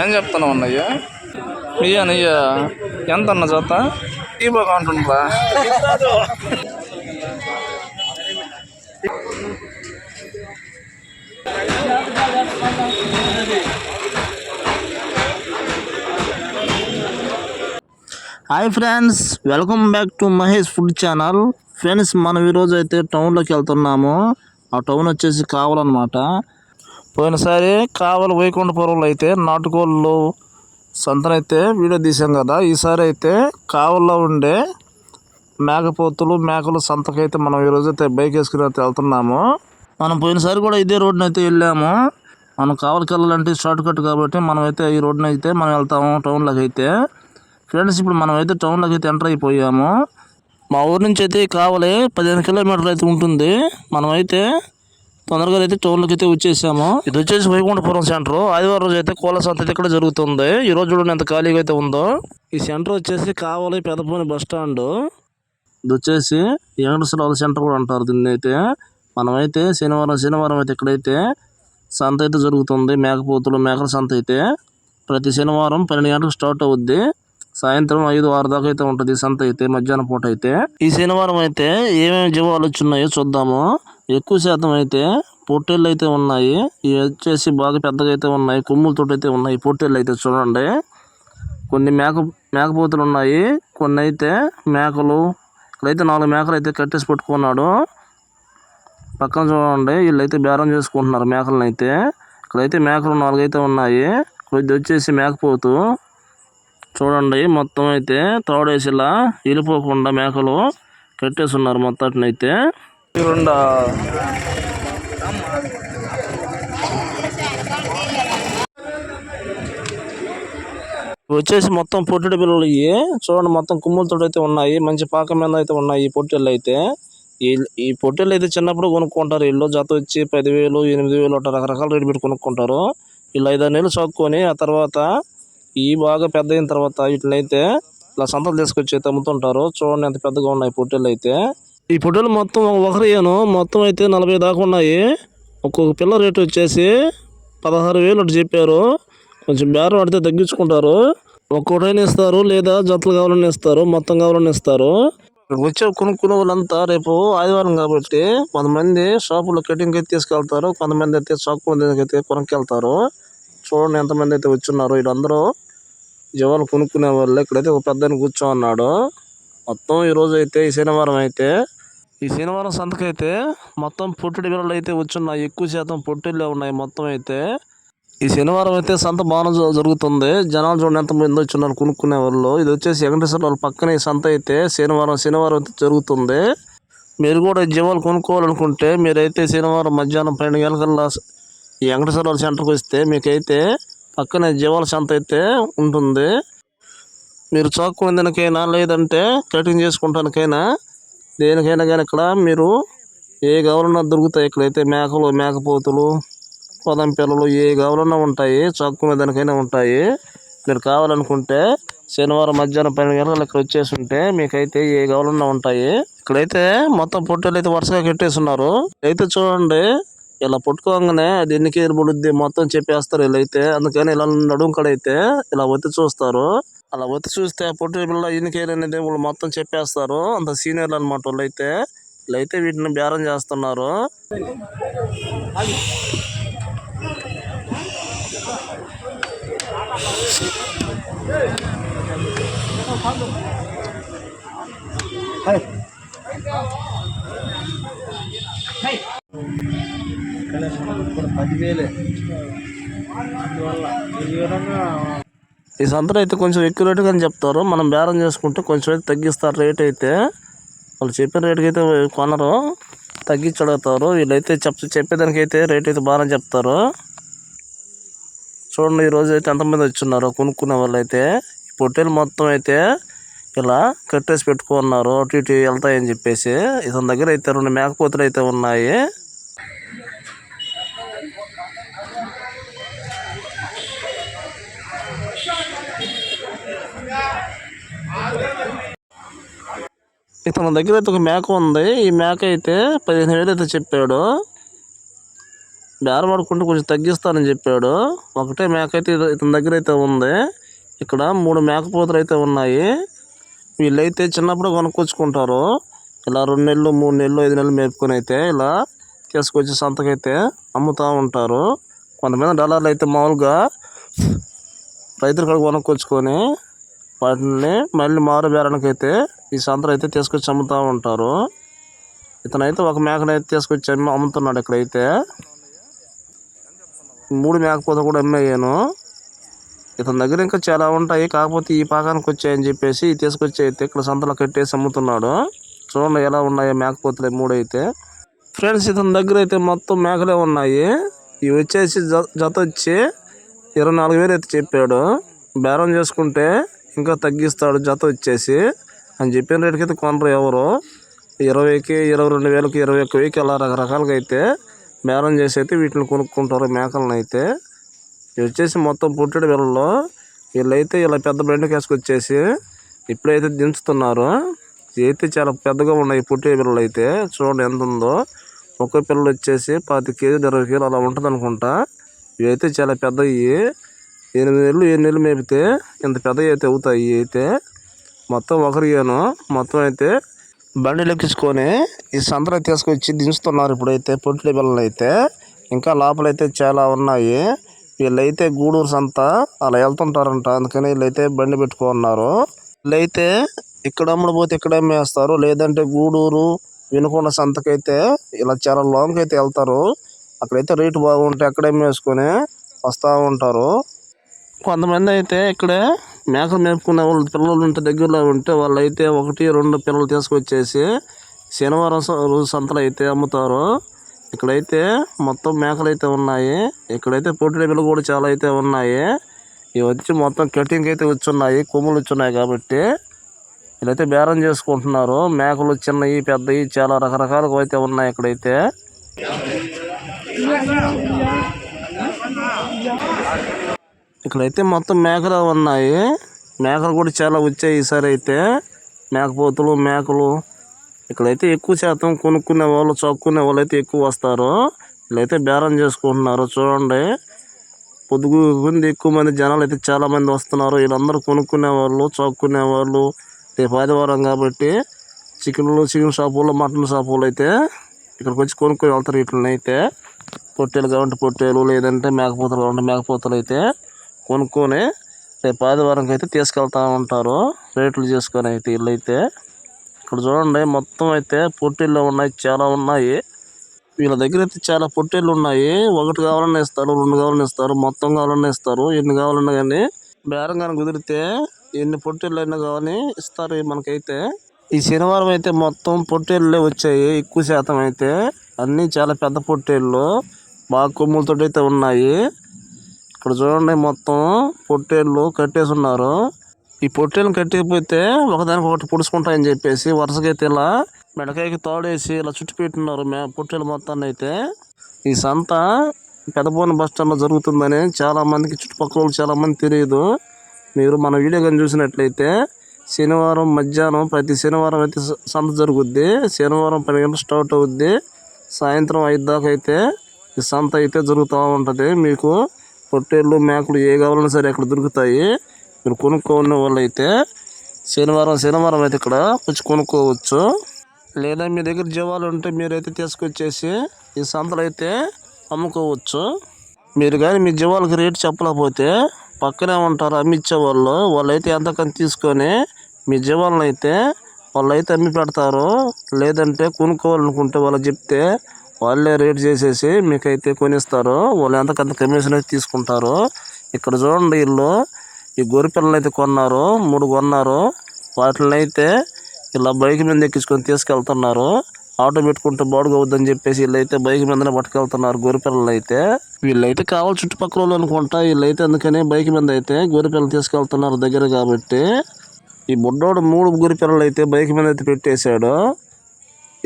ఏం చెప్తున్నావు అన్నయ్య? అయ్యా ఎంత అన్న జత? ఈ బాగా ఉంటుందా hi friends welcome back to Mahesh food channel. Friends మనం ఈరోజు అయితే టౌన్లోకి వెళ్తున్నాము. ఆ టౌన్ వచ్చేసి కావాలన్నమాట. పోయినసారి కావలి వైకుంఠపురంలో అయితే నాటుకోళ్ళు సంతనైతే వీడియో తీసాం కదా ఈసారి అయితే కావల్లో ఉండే మేకపోతులు మేకలు సంతకైతే మనం ఈరోజు అయితే బైక్ వేసుకుని అయితే వెళ్తున్నాము. మనం పోయినసారి కూడా ఇదే రోడ్ని అయితే వెళ్ళాము. మనం కావలికి వెళ్ళాలంటే షార్ట్ కట్ కాబట్టి మనం అయితే ఈ రోడ్ని అయితే మనం వెళ్తాము టౌన్లోకి అయితే. ఫ్రెండ్స్ ఇప్పుడు మనం అయితే టౌన్లోకి అయితే ఎంటర్ అయిపోయాము. మా ఊరు నుంచి అయితే కావాలి పదిహేను కిలోమీటర్లు అయితే ఉంటుంది. మనమైతే తొందరగా అయితే టౌన్లోకి అయితే వచ్చేసాము. ఇది వచ్చేసి వైకుంఠపురం సెంటర్. ఆదివారం రోజు అయితే కోళ్ళ సంత అయితే ఇక్కడ జరుగుతుంది. ఈ రోజు చూడండి ఎంత ఖాళీగా అయితే ఉందో. ఈ సెంటర్ వచ్చేసి కావాలి పెదపూని బస్ స్టాండ్. ఇది వచ్చేసి వెంకటేశ్వర సెంటర్ కూడా అంటారు దీన్ని అయితే. మనమైతే శనివారం శనివారం అయితే ఇక్కడైతే సంత అయితే జరుగుతుంది. మేకపోతులు మేకల సంత అయితే. ప్రతి శనివారం పన్నెండు గంటలకు స్టార్ట్ అవుద్ది. సాయంత్రం ఐదు ఆరు దాకా అయితే ఉంటుంది సంత అయితే మధ్యాహ్నం పూట అయితే. ఈ శనివారం అయితే ఏమేమి జీవాలు వచ్చున్నాయో చూద్దాము. ఎక్కువ శాతం అయితే పొట్టేళ్ళు అయితే ఉన్నాయి. ఇవి వచ్చేసి బాగా పెద్దగా అయితే ఉన్నాయి. కొమ్ములతో అయితే ఉన్నాయి. పొట్టేళ్ళు అయితే చూడండి. కొన్ని మేక మేకపోతులు ఉన్నాయి. కొన్ని అయితే మేకలు. ఇక్కడైతే నాలుగు మేకలు అయితే కట్టేసి పెట్టుకున్నాడు. పక్కన చూడండి. వీళ్ళైతే బేరం చేసుకుంటున్నారు మేకలను అయితే. ఇక్కడైతే మేకలు నాలుగైతే ఉన్నాయి. కొద్ది వచ్చేసి మేకపోతు చూడండి. మొత్తం అయితే తోడేసి ఇలా వెళ్ళిపోకుండా మేకలు కట్టేసి ఉన్నారు మొత్తం వచ్చేసి మొత్తం పొట్టెడు పిల్లలు ఇవి చూడండి మొత్తం కుమ్ములతో అయితే ఉన్నాయి. మంచి పాక మీద అయితే ఉన్నాయి ఈ పొట్టెళ్ళు అయితే. ఈ ఈ పొట్టెళ్ళు అయితే చిన్నప్పుడు కొనుక్కుంటారు. వీళ్ళు జత వచ్చి పదివేలు ఎనిమిది వేలు అట్లా రకరకాల రేటు పెట్టి కొనుక్కుంటారు. వీళ్ళు ఐదు నెలలు చదువుకొని ఆ తర్వాత ఈ బాగా పెద్ద అయిన తర్వాత వీటినైతే ఇలా సంతలు తీసుకొచ్చి అయితే అమ్ముతుంటారు. చూడండి ఎంత పెద్దగా ఉన్నాయి పొట్టెళ్ళు అయితే. ఈ పొట్టెలు మొత్తం ఒకరిను మొత్తం అయితే నలభై దాకా ఉన్నాయి. ఒక్కొక్క పిల్ల రేటు వచ్చేసి పదహారు వేలు అటు చెప్పారు. కొంచెం బేరం పడితే తగ్గించుకుంటారు. ఒక్కొక్కటైనా ఇస్తారు లేదా జతలు కావాలని ఇస్తారు మొత్తం కావాలని ఇస్తారు. వచ్చే కొనుక్కునే వాళ్ళంతా రేపు ఆదివారం కాబట్టి కొంతమంది షాపులో కటింగ్ అయితే తీసుకెళ్తారు కొంతమంది అయితే షాప్ అయితే కొనుక్కెళ్తారు. చూడండి ఎంతమంది అయితే వచ్చున్నారు వీళ్ళందరూ. జీవాలు కొనుక్కునే వాళ్ళు. ఇక్కడైతే ఒక పెద్దని కూర్చో ఉన్నాడు మొత్తం ఈ రోజు అయితే ఈ శనివారం అయితే ఈ శనివారం సంతకైతే మొత్తం పొట్టుడి బిళ్ళలు అయితే వచ్చున్నాయి. ఎక్కువ శాతం పొట్టిళ్ళే ఉన్నాయి మొత్తం అయితే. ఈ శనివారం అయితే సంత బాగా జరుగుతుంది. జనాలు చూడండి ఎంత మంది వచ్చున్నారు కొనుక్కునే వాళ్ళు. ఇది వచ్చేసి వెంకటేశ్వర వాళ్ళ పక్కనే ఈ సంత అయితే శనివారం శనివారం అయితే జరుగుతుంది. మీరు కూడా జీవాలు కొనుక్కోవాలనుకుంటే మీరైతే శనివారం మధ్యాహ్నం పన్నెండు గంటలకల్లా ఈ వెంకటేశ్వర వాళ్ళ సెంటర్కి వస్తే మీకైతే పక్కనే జీవాల సంత అయితే ఉంటుంది. మీరు చాక్కునేదానికైనా లేదంటే కటింగ్ చేసుకుంటానికైనా దేనికైనా కానీ ఇక్కడ మీరు ఏ కావాలన్నా దొరుకుతాయి ఇక్కడైతే మేకలు మేకపోతులు పొదం పిల్లలు ఏ కావాలన్నా ఉంటాయి చాక్కునే దానికైనా ఉంటాయి. మీరు కావాలనుకుంటే శనివారం మధ్యాహ్నం పన్నెండు గంటలకు ఇక్కడ వచ్చేసి ఉంటే మీకైతే ఏ కావాలన్నా ఉంటాయి. ఇక్కడైతే మొత్తం పొట్టెలు అయితే వరుసగా కట్టేస్తున్నారు. అయితే చూడండి ఇలా పట్టుకోగానే అది ఎన్ని కేజీలు పడుద్ది మొత్తం చెప్పేస్తారు వీళ్ళైతే. అందుకని ఇలా నడుము కడైతే ఇలా ఒత్తి చూస్తారు. అలా వచ్చి చూస్తే పొట్టు పిల్ల ఎన్ని కేజీలు వాళ్ళు మొత్తం చెప్పేస్తారు. అంత సీనియర్లు అనమాట వాళ్ళు అయితే వీళ్ళైతే వీటిని బేరం చేస్తున్నారు. ఈ సంతలో అయితే కొంచెం ఎక్కువ రేటుగా అని చెప్తారు. మనం బేరం చేసుకుంటే కొంచెం అయితే తగ్గిస్తారు. రేట్ అయితే వాళ్ళు చెప్పిన రేటుకి అయితే కొనరు. తగ్గించి అడుగుతారు. వీళ్ళైతే చెప్ చెప్పేదానికి అయితే రేట్ అయితే బాగానే చెప్తారు. చూడండి ఈ అయితే ఎంతమంది వచ్చిన్నారు కొనుక్కునే వాళ్ళు అయితే ఈ పొట్టేలు మొత్తం అయితే ఇలా కట్టేసి పెట్టుకున్నారు. అటు ఇటు వెళ్తాయని చెప్పేసి. ఇతని దగ్గర అయితే రెండు మేకపోతులు అయితే ఉన్నాయి. ఇతని దగ్గర అయితే ఒక మేక ఉంది. ఈ మేక అయితే పదిహేను వేలు అయితే చెప్పాడు. బేరబడుకుంటే కొంచెం తగ్గిస్తానని చెప్పాడు. ఒకటే మేక అయితే ఇతని దగ్గర అయితే ఉంది. ఇక్కడ మూడు మేకపోతులు అయితే ఉన్నాయి. వీళ్ళైతే చిన్నప్పుడు కొనుక్కొచ్చుకుంటారు. ఇలా రెండు నెలలు మూడు నెలలు ఐదు నెలలు మేపుకొని అయితే ఇలా తీసుకొచ్చి సంతకైతే అమ్ముతూ ఉంటారు. కొంతమంది డాలర్లు అయితే మామూలుగా రైతుల కాడ కొనుక్కొచ్చుకొని వాటిని మళ్ళీ మారు బేరానికి అయితే ఈ సంతలో అయితే తీసుకొచ్చి అమ్ముతూ ఉంటారు. ఇతనైతే ఒక మేకనైతే తీసుకొచ్చి అమ్మి అమ్ముతున్నాడు ఇక్కడైతే. మూడు మేకపోతే కూడా అమ్మేయాను. ఇతని దగ్గర ఇంకా చాలా ఉంటాయి. కాకపోతే ఈ పాకానికి వచ్చాయని చెప్పేసి తీసుకొచ్చి అయితే ఇక్కడ సంతలో కట్టేసి అమ్ముతున్నాడు. చూడండి ఎలా ఉన్నాయో మేకపోతలు మూడు అయితే ఫ్రెండ్స్ ఇతని దగ్గర అయితే మొత్తం మేకలే ఉన్నాయి. ఇవి వచ్చేసి జత వచ్చి ఇరవై నాలుగు వేలు అయితే చెప్పాడు. బేరం చేసుకుంటే ఇంకా తగ్గిస్తాడు జత వచ్చేసి. అని చెప్పిన రేటుకి అయితే కొనరు ఎవరు. ఇరవైకి ఇరవై రెండు వేలకి ఇరవై ఒక్క వేలకి అలా రకరకాలుగా అయితే మేళం చేసి అయితే వీటిని కొనుక్కుంటారు మేకలను అయితే ఇవి వచ్చేసి మొత్తం పుట్టెడు వీళ్ళలో వీళ్ళైతే ఇలా పెద్ద బెండ కేసుకొచ్చేసి ఇప్పుడైతే దించుతున్నారు. ఇవైతే చాలా పెద్దగా ఉన్నాయి పుట్టే పిల్లలు అయితే చూడండి ఎంత ఉందో. ఒక్క పిల్లలు వచ్చేసి పాతి కేజీలు ఇరవై కేజీలు అలా ఉంటుంది అనుకుంటా ఇవైతే చాలా పెద్దవి. ఎనిమిది నెలలు ఏడు నెలలు మేపితే ఇంత పెద్దవి అయితే అవుతాయి అయితే మొత్తం ఒకరిగాను మొత్తం అయితే బండి లెక్కించుకొని ఈ సంతలో తీసుకొచ్చి దించుతున్నారు ఇప్పుడైతే పొట్టిల పిల్లలు అయితే. ఇంకా లోపలైతే చాలా ఉన్నాయి. వీళ్ళైతే గూడూరు సంత అలా వెళ్తుంటారంట. అందుకని వీళ్ళైతే బండి పెట్టుకున్నారు. వీళ్ళైతే ఇక్కడ అమ్ముడుపోతే ఇక్కడ అమ్మేస్తారు. లేదంటే గూడూరు వినుకొండ సంతకైతే ఇలా చాలా లాంగ్ అయితే వెళ్తారు. అక్కడైతే రేటు బాగుంటే అక్కడే అమ్మేసుకొని వస్తూ ఉంటారు. కొంతమంది అయితే ఇక్కడే మేకలు మేపుకునే వాళ్ళు పిల్లలు ఉంటే దగ్గరలో ఉంటే వాళ్ళైతే ఒకటి రెండు పిల్లలు తీసుకొచ్చేసి శనివారం స- రోజు సంతలు అయితే అమ్ముతారు. ఇక్కడైతే మొత్తం మేకలు అయితే ఉన్నాయి. ఇక్కడైతే పొట్టి పిల్లలు కూడా చాలా అయితే ఉన్నాయి. ఇవి వచ్చి మొత్తం కటింగ్ అయితే వచ్చున్నాయి కొమ్ములు వచ్చున్నాయి కాబట్టి వీళ్ళైతే బేరం చేసుకుంటున్నారు. మేకలు చిన్నవి పెద్దవి చాలా రకరకాలుగా అయితే ఉన్నాయి ఇక్కడైతే. ఇక్కడైతే మొత్తం మేకలు ఉన్నాయి. మేకలు కూడా చాలా వచ్చాయి ఈసారి అయితే. మేకపోతులు మేకలు. ఇక్కడైతే ఎక్కువ శాతం కొనుక్కునే వాళ్ళు చక్కునే వాళ్ళు అయితే ఎక్కువ వస్తారు. వీళ్ళైతే బేరం చేసుకుంటున్నారు. చూడండి. పొద్దుగు ఎక్కువ మంది జనాలు అయితే చాలా మంది వస్తున్నారు. వీళ్ళందరూ కొనుక్కునే వాళ్ళు చక్కునే వాళ్ళు. రేపు ఆదివారం కాబట్టి చికెన్లు చికెన్ షాపులు మటన్ షాపులు అయితే ఇక్కడికి వచ్చి కొనుక్కొని వెళ్తారు వీటిని అయితే. పొట్టేలు కావాలంటే పొట్టేలు లేదంటే మేకపోతలు కావాలంటే మేకపోతలు అయితే. కొనుక్కొని రేపు ఆదివారంకి అయితే తీసుకెళ్తా ఉంటారు. రేట్లు చేసుకొని అయితే ఇల్లు అయితే. ఇక్కడ చూడండి మొత్తం అయితే పొట్టిళ్ళు ఉన్నాయి చాలా ఉన్నాయి. వీళ్ళ దగ్గర అయితే చాలా పొట్టేళ్ళు ఉన్నాయి. ఒకటి కావాలన్నా ఇస్తారు రెండు కావాలన్నా ఇస్తారు మొత్తం కావాలని ఇస్తారు ఎన్ని కావాలన్నా కానీ. బేరం కానీ కుదిరితే ఎన్ని పొట్టేళ్ళు అయినా కానీ ఇస్తారు మనకైతే. ఈ శనివారం అయితే మొత్తం పొట్టేళ్ళే వచ్చాయి ఎక్కువ శాతం అయితే. అన్నీ చాలా పెద్ద పొట్టేళ్ళు బాగా కొమ్ములతో అయితే ఉన్నాయి. ఇక్కడ చూడండి మొత్తం పొట్టేళ్ళు కట్టేసి ఉన్నారు ఈ పొట్టేళ్ళు కట్టేకపోతే ఒకదానికి ఒకటి పుడుచుకుంటాయని చెప్పేసి వరుసకైతే ఇలా మెడకాయకి తోడేసి ఇలా చుట్టి పెట్టినారు మే పొట్టేలు మొత్తాన్ని అయితే. ఈ సంత పెదపోని బస్ స్టాండ్లో జరుగుతుందని చాలా మందికి చుట్టుపక్కల చాలామంది చాలా మంది తెలియదు. మీరు మన వీడియో కానీ చూసినట్లయితే శనివారం మధ్యాహ్నం ప్రతి శనివారం అయితే సంత జరుగుద్ది. శనివారం పది గంటలు స్టార్ట్ అవుద్ది. సాయంత్రం ఐదు దాకా అయితే ఈ సంత అయితే జరుగుతూ ఉంటుంది. మీకు పొట్టేళ్ళు మేకలు ఏ కావాలన్నా సరే అక్కడ దొరుకుతాయి. మీరు కొనుక్కోని వాళ్ళైతే. శనివారం శనివారం అయితే ఇక్కడ వచ్చి కొనుక్కోవచ్చు. లేదా మీ దగ్గర జీవాలు ఉంటే మీరైతే తీసుకొచ్చేసి ఈ సంతలో అయితే అమ్ముకోవచ్చు. మీరు కానీ మీ జీవాలకి రేటు చెప్పలేకపోతే పక్కనే ఉంటారు అమ్మిచ్చే వాళ్ళు. వాళ్ళైతే ఎంతకని తీసుకొని మీ జీవాలను అయితే వాళ్ళైతే అమ్మి పెడతారు. లేదంటే కొనుక్కోవాలనుకుంటే వాళ్ళు చెప్తే వాళ్ళే రేట్ చేసేసి మీకైతే కొనిస్తారు వాళ్ళు ఎంతకంత కమిషన్ అయితే తీసుకుంటారు ఇక్కడ చూడండి వీళ్ళు. ఈ గొర్రె పిల్లలు అయితే కొన్నారు మూడు కొన్నారు. వాటిని అయితే ఇలా బైక్ మీద ఎక్కించుకొని తీసుకెళ్తున్నారు. ఆటో పెట్టుకుంటే బాడుగా అవుద్దని చెప్పేసి వీళ్ళైతే బైక్ మీదనే పట్టుకెళ్తున్నారు గొర్రె అయితే. వీళ్ళైతే కావాలి చుట్టుపక్కల వాళ్ళు అనుకుంటా వీళ్ళైతే అందుకని బైక్ మీద అయితే గొర్రె తీసుకెళ్తున్నారు దగ్గర కాబట్టి. ఈ బుడ్డోడు మూడు గొర్రె పిల్లలు అయితే బైక్ మీద అయితే పెట్టేశాడు.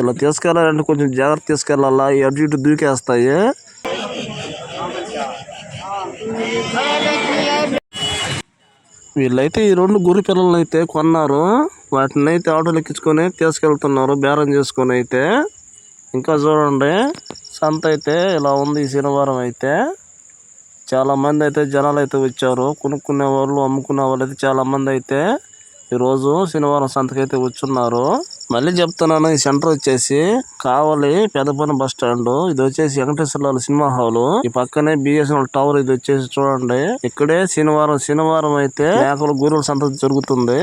ఇలా తీసుకెళ్ళాలంటే కొంచెం జాగ్రత్త తీసుకెళ్ళాలా? ఈ అటు ఇటు దూకేస్తాయి. వీళ్ళైతే ఈ రెండు గురి పిల్లలను అయితే కొన్నారు. వాటిని అయితే ఆటోలు ఎక్కించుకొని తీసుకెళ్తున్నారు బేరం చేసుకొని అయితే. ఇంకా చూడండి సంత అయితే ఇలా ఉంది ఈ శనివారం అయితే. చాలా మంది అయితే జనాలు అయితే వచ్చారు. కొనుక్కునే వాళ్ళు అమ్ముకునే వాళ్ళు అయితే చాలా మంది అయితే. ఈరోజు శనివారం సంతకైతే వచ్చున్నారు. మళ్ళీ చెప్తున్నాను ఈ సెంటర్ వచ్చేసి కావాలి పెదపని బస్ స్టాండ్. ఇది వచ్చేసి వెంకటేశ్వర సినిమా హాల్. ఈ పక్కనే బిఎస్ఎన్ఎల్ టవర్ ఇది వచ్చేసి చూడండి. ఇక్కడే శనివారం శనివారం అయితే మేకలు గురువుల సంత జరుగుతుంది.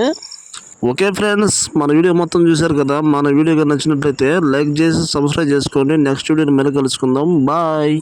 ఓకే ఫ్రెండ్స్ మన వీడియో మొత్తం చూశారు కదా? మన వీడియో నచ్చినట్లయితే లైక్ చేసి సబ్స్క్రైబ్ చేసుకోండి. నెక్స్ట్ వీడియోని మళ్ళీ కలుసుకుందాం. బాయ్!